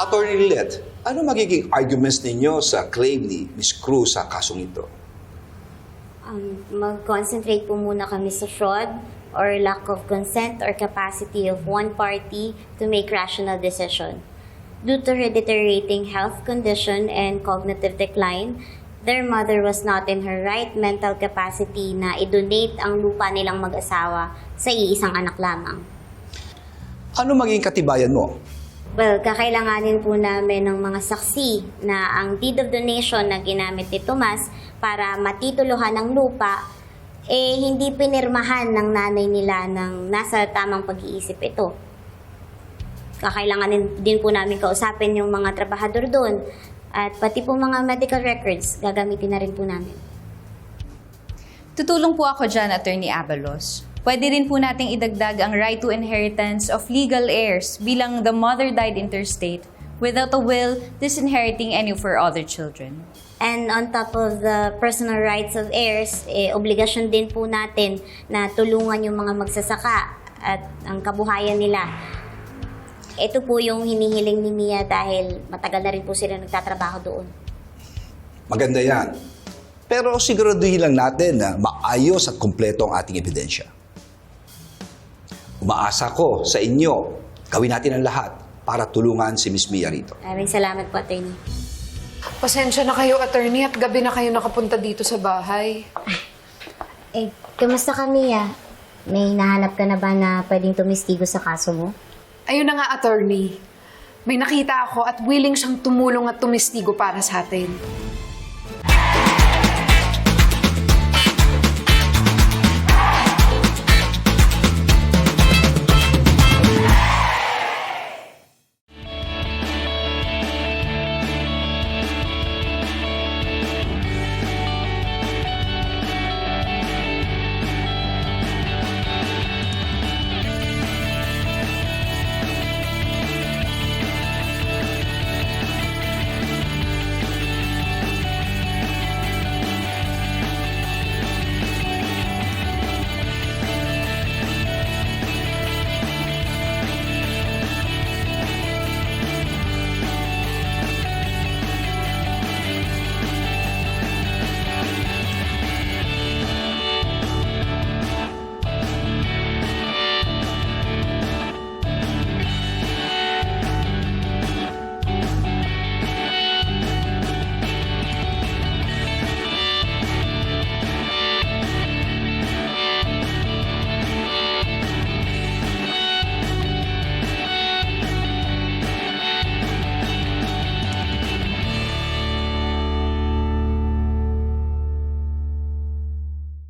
Attorney Lilet, ano magiging arguments ninyo sa claim ni Ms. Cruz sa kasong ito? Um, mag-concentrate po muna kami sa fraud or lack of consent or capacity of one party to make rational decision. Due to her deteriorating health condition and cognitive decline, their mother was not in her right mental capacity na i-donate ang lupa nilang mag-asawa sa iisang anak lamang. Ano magiging katibayan mo? Well, kakailanganin po namin ng mga saksi na ang deed of donation na ginamit ni Tomas para matituluhan ng lupa, eh hindi pinirmahan ng nanay nila ng nasa tamang pag-iisip ito. Kakailanganin din po namin kausapin yung mga trabahador doon at pati po mga medical records gagamitin na rin po namin. Tutulong po ako dyan, Attorney Abalos. Pwede rin po nating idagdag ang right to inheritance of legal heirs bilang the mother died interstate without a will disinheriting any of her other children. And on top of the personal rights of heirs, eh, obligasyon din po natin na tulungan yung mga magsasaka at ang kabuhayan nila. Ito po yung hinihiling ni Mia dahil matagal na rin po sila nagtatrabaho doon. Maganda yan. Pero siguraduhin lang natin na maayos at kumpleto ang ating ebidensya. Umaasa ko sa inyo, gawin natin ang lahat para tulungan si Miss Mia rito. Maraming salamat po, Attorney. Pasensya na kayo, attorney, at gabi na kayo nakapunta dito sa bahay. Eh, kamusta ka, Mia? May nahanap ka na ba na pwedeng tumistigo sa kaso mo? Ayun na nga, attorney. May nakita ako at willing siyang tumulong at tumistigo para sa atin.